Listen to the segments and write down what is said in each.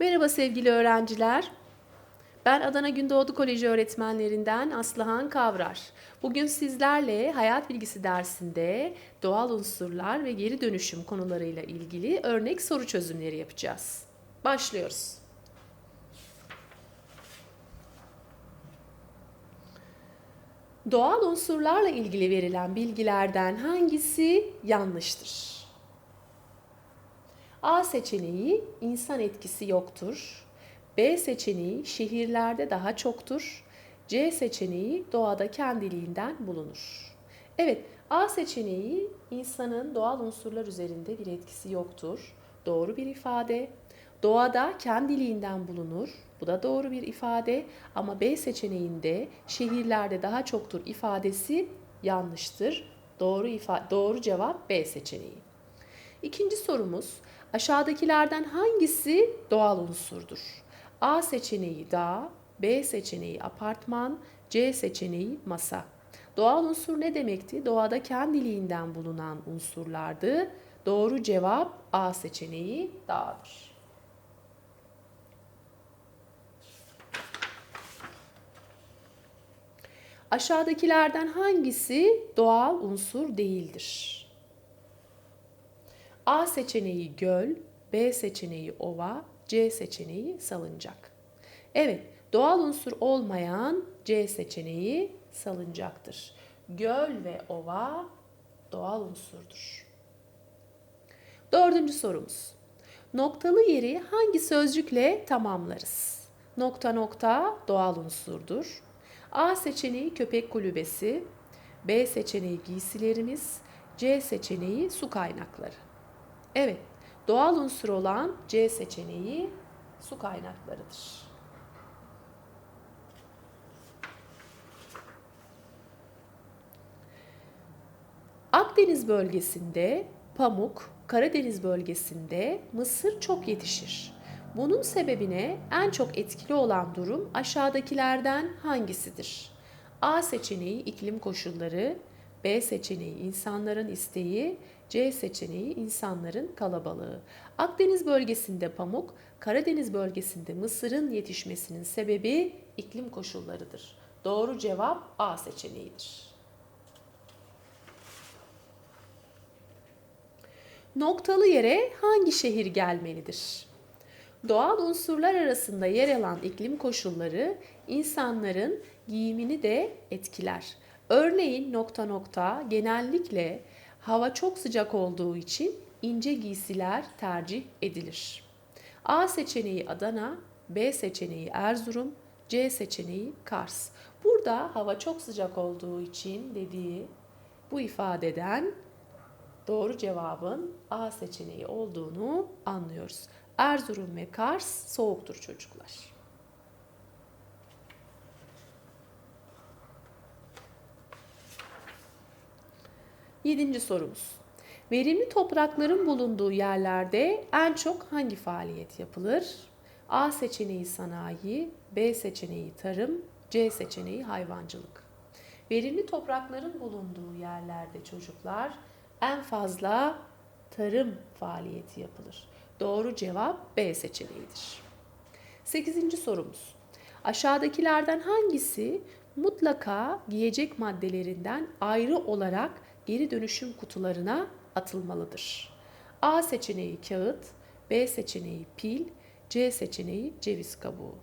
Merhaba sevgili öğrenciler. Ben Adana Gündoğdu Koleji öğretmenlerinden Aslıhan Kavrar. Bugün sizlerle hayat bilgisi dersinde doğal unsurlar ve geri dönüşüm konularıyla ilgili örnek soru çözümleri yapacağız. Başlıyoruz. Doğal unsurlarla ilgili verilen bilgilerden hangisi yanlıştır? A seçeneği insan etkisi yoktur. B seçeneği şehirlerde daha çoktur. C seçeneği doğada kendiliğinden bulunur. Evet, A seçeneği insanın doğal unsurlar üzerinde bir etkisi yoktur. Doğru bir ifade. Doğada kendiliğinden bulunur. Bu da doğru bir ifade ama B seçeneğinde şehirlerde daha çoktur ifadesi yanlıştır. Doğru ifa doğru cevap B seçeneği. İkinci sorumuz aşağıdakilerden hangisi doğal unsurdur? A seçeneği dağ, B seçeneği apartman, C seçeneği masa. Doğal unsur ne demekti? Doğada kendiliğinden bulunan unsurlardı. Doğru cevap A seçeneği dağdır. Aşağıdakilerden hangisi doğal unsur değildir? A seçeneği göl, B seçeneği ova, C seçeneği salıncak. Evet, doğal unsur olmayan C seçeneği salıncaktır. Göl ve ova doğal unsurdur. Dördüncü sorumuz. Noktalı yeri hangi sözcükle tamamlarız? Nokta nokta doğal unsurdur. A seçeneği köpek kulübesi, B seçeneği giysilerimiz, C seçeneği su kaynakları. Evet, doğal unsur olan C seçeneği su kaynaklarıdır. Akdeniz bölgesinde pamuk, Karadeniz bölgesinde mısır çok yetişir. Bunun sebebine en çok etkili olan durum aşağıdakilerden hangisidir? A seçeneği iklim koşulları, B seçeneği insanların isteği, C seçeneği insanların kalabalığı. Akdeniz bölgesinde pamuk, Karadeniz bölgesinde mısırın yetişmesinin sebebi iklim koşullarıdır. Doğru cevap A seçeneğidir. Noktalı yere hangi şehir gelmelidir? Doğal unsurlar arasında yer alan iklim koşulları insanların giyimini de etkiler. Örneğin nokta nokta genellikle hava çok sıcak olduğu için ince giysiler tercih edilir. A seçeneği Adana, B seçeneği Erzurum, C seçeneği Kars. Burada hava çok sıcak olduğu için dediği bu ifadeden doğru cevabın A seçeneği olduğunu anlıyoruz. Erzurum ve Kars soğuktur çocuklar. Yedinci sorumuz. Verimli toprakların bulunduğu yerlerde en çok hangi faaliyet yapılır? A seçeneği sanayi, B seçeneği tarım, C seçeneği hayvancılık. Verimli toprakların bulunduğu yerlerde çocuklar en fazla tarım faaliyeti yapılır. Doğru cevap B seçeneğidir. Sekizinci sorumuz. Aşağıdakilerden hangisi mutlaka giyecek maddelerinden ayrı olarak geri dönüşüm kutularına atılmalıdır? A seçeneği kağıt, B seçeneği pil, C seçeneği ceviz kabuğu.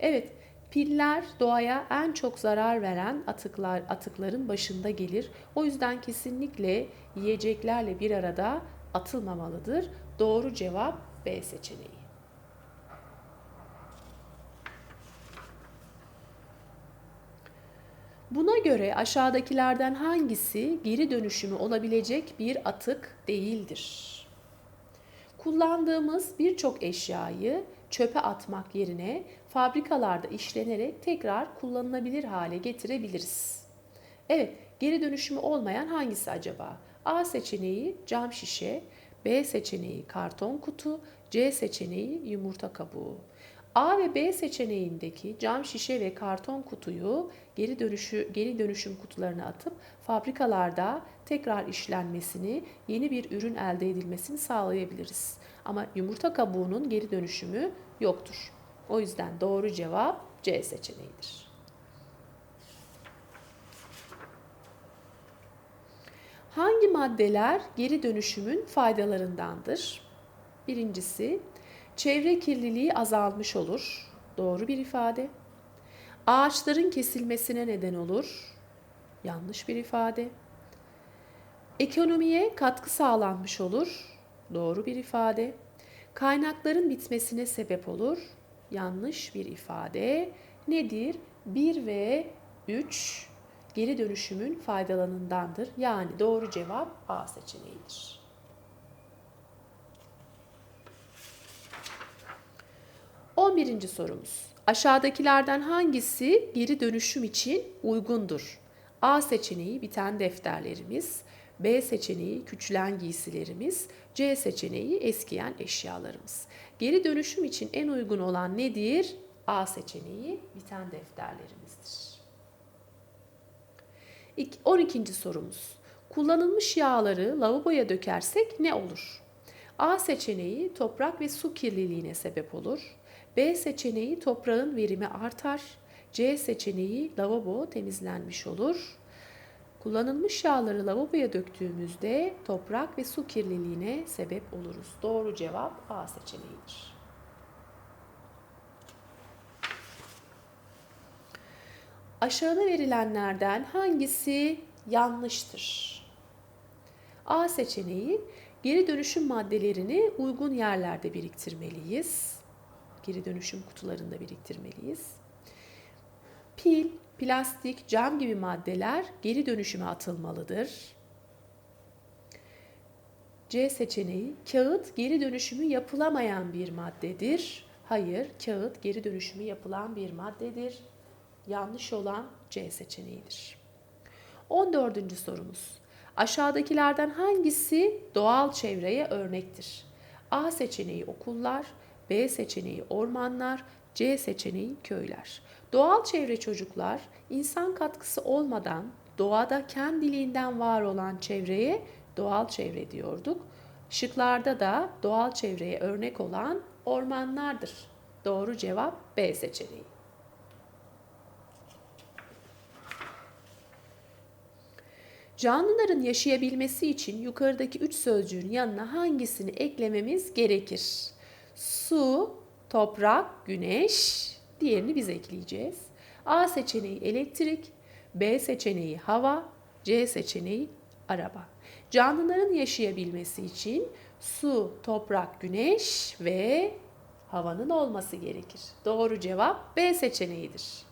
Evet, piller doğaya en çok zarar veren atıklar atıkların başında gelir. O yüzden kesinlikle yiyeceklerle bir arada atılmamalıdır. Doğru cevap B seçeneği. Buna göre aşağıdakilerden hangisi geri dönüşümü olabilecek bir atık değildir? Kullandığımız birçok eşyayı çöpe atmak yerine fabrikalarda işlenerek tekrar kullanılabilir hale getirebiliriz. Evet, geri dönüşümü olmayan hangisi acaba? A seçeneği cam şişe, B seçeneği karton kutu, C seçeneği yumurta kabuğu. A ve B seçeneğindeki cam şişe ve karton kutuyu geri dönüşü geri dönüşüm kutularına atıp fabrikalarda tekrar işlenmesini, yeni bir ürün elde edilmesini sağlayabiliriz. Ama yumurta kabuğunun geri dönüşümü yoktur. O yüzden doğru cevap C seçeneğidir. Hangi maddeler geri dönüşümün faydalarındandır? Birincisi, çevre kirliliği azalmış olur. Doğru bir ifade. Ağaçların kesilmesine neden olur. Yanlış bir ifade. Ekonomiye katkı sağlanmış olur. Doğru bir ifade. Kaynakların bitmesine sebep olur. Yanlış bir ifade. Nedir? 1 ve 3 geri dönüşümün faydalanındandır. Yani doğru cevap A seçeneğidir. On birinci sorumuz. Aşağıdakilerden hangisi geri dönüşüm için uygundur? A seçeneği biten defterlerimiz, B seçeneği küçülen giysilerimiz, C seçeneği eskiyen eşyalarımız. Geri dönüşüm için en uygun olan nedir? A seçeneği biten defterlerimizdir. 12. sorumuz. Kullanılmış yağları lavaboya dökersek ne olur? A seçeneği toprak ve su kirliliğine sebep olur. B seçeneği toprağın verimi artar. C seçeneği lavabo temizlenmiş olur. Kullanılmış yağları lavaboya döktüğümüzde toprak ve su kirliliğine sebep oluruz. Doğru cevap A seçeneğidir. Aşağıda verilenlerden hangisi yanlıştır? A seçeneği geri dönüşüm maddelerini uygun yerlerde biriktirmeliyiz. Geri dönüşüm kutularında biriktirmeliyiz. Pil, plastik, cam gibi maddeler geri dönüşüme atılmalıdır. C seçeneği kağıt geri dönüşümü yapılamayan bir maddedir. Hayır, kağıt geri dönüşümü yapılan bir maddedir. Yanlış olan C seçeneğidir. 14. sorumuz. Aşağıdakilerden hangisi doğal çevreye örnektir? A seçeneği okullar, B seçeneği ormanlar, C seçeneği köyler. Doğal çevre çocuklar insan katkısı olmadan doğada kendiliğinden var olan çevreye doğal çevre diyorduk. Şıklarda da doğal çevreye örnek olan ormanlardır. Doğru cevap B seçeneği. Canlıların yaşayabilmesi için yukarıdaki üç sözcüğün yanına hangisini eklememiz gerekir? Su, toprak, güneş, diğerini biz ekleyeceğiz. A seçeneği elektrik, B seçeneği hava, C seçeneği araba. Canlıların yaşayabilmesi için su, toprak, güneş ve havanın olması gerekir. Doğru cevap B seçeneğidir.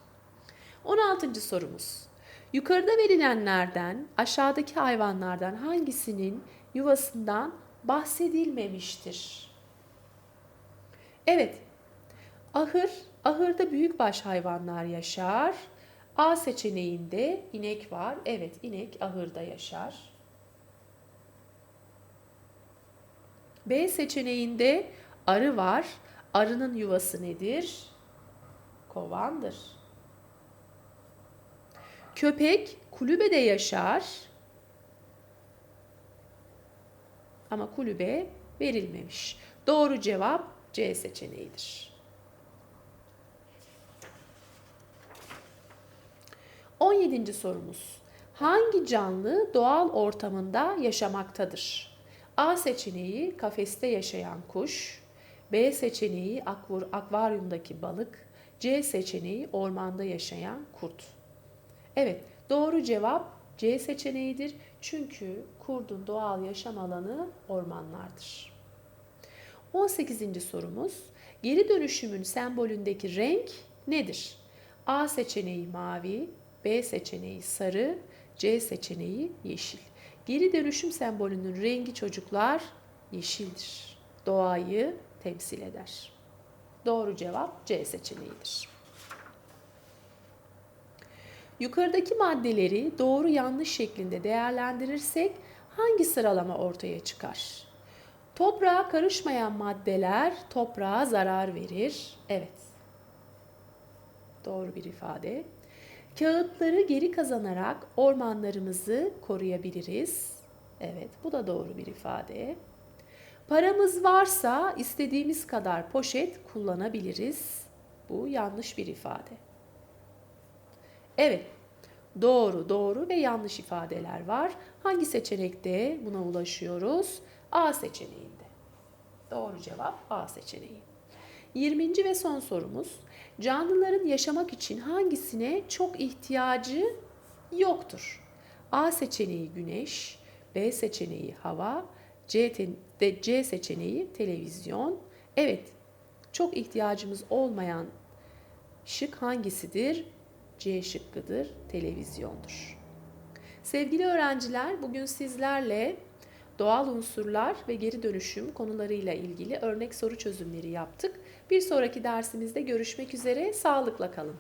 16. sorumuz. Yukarıda verilenlerden aşağıdaki hayvanlardan hangisinin yuvasından bahsedilmemiştir? Evet, ahır, ahırda büyükbaş hayvanlar yaşar. A seçeneğinde inek var. Evet, inek ahırda yaşar. B seçeneğinde arı var. Arının yuvası nedir? Kovandır. Köpek kulübede yaşar. Ama kulübe verilmemiş. Doğru cevap C seçeneğidir. 17. sorumuz. Hangi canlı doğal ortamında yaşamaktadır? A seçeneği kafeste yaşayan kuş, B seçeneği akvaryumdaki balık, C seçeneği ormanda yaşayan kurt. Evet, doğru cevap C seçeneğidir. Çünkü kurdun doğal yaşam alanı ormanlardır. 18. sorumuz. Geri dönüşümün sembolündeki renk nedir? A seçeneği mavi, B seçeneği sarı, C seçeneği yeşil. Geri dönüşüm sembolünün rengi çocuklar yeşildir. Doğayı temsil eder. Doğru cevap C seçeneğidir. Yukarıdaki maddeleri doğru yanlış şeklinde değerlendirirsek hangi sıralama ortaya çıkar? Toprağa karışmayan maddeler toprağa zarar verir. Evet. Doğru bir ifade. Kağıtları geri kazanarak ormanlarımızı koruyabiliriz. Evet, bu da doğru bir ifade. Paramız varsa istediğimiz kadar poşet kullanabiliriz. Bu yanlış bir ifade. Evet, doğru, doğru ve yanlış ifadeler var. Hangi seçenekte buna ulaşıyoruz? A seçeneğinde. Doğru cevap A seçeneği. 20. ve son sorumuz. Canlıların yaşamak için hangisine çok ihtiyacı yoktur? A seçeneği güneş, B seçeneği hava, C, de C seçeneği televizyon. Evet, çok ihtiyacımız olmayan şık hangisidir? C şıkkıdır, televizyondur. Sevgili öğrenciler, bugün sizlerle doğal unsurlar ve geri dönüşüm konularıyla ilgili örnek soru çözümleri yaptık. Bir sonraki dersimizde görüşmek üzere, sağlıkla kalın.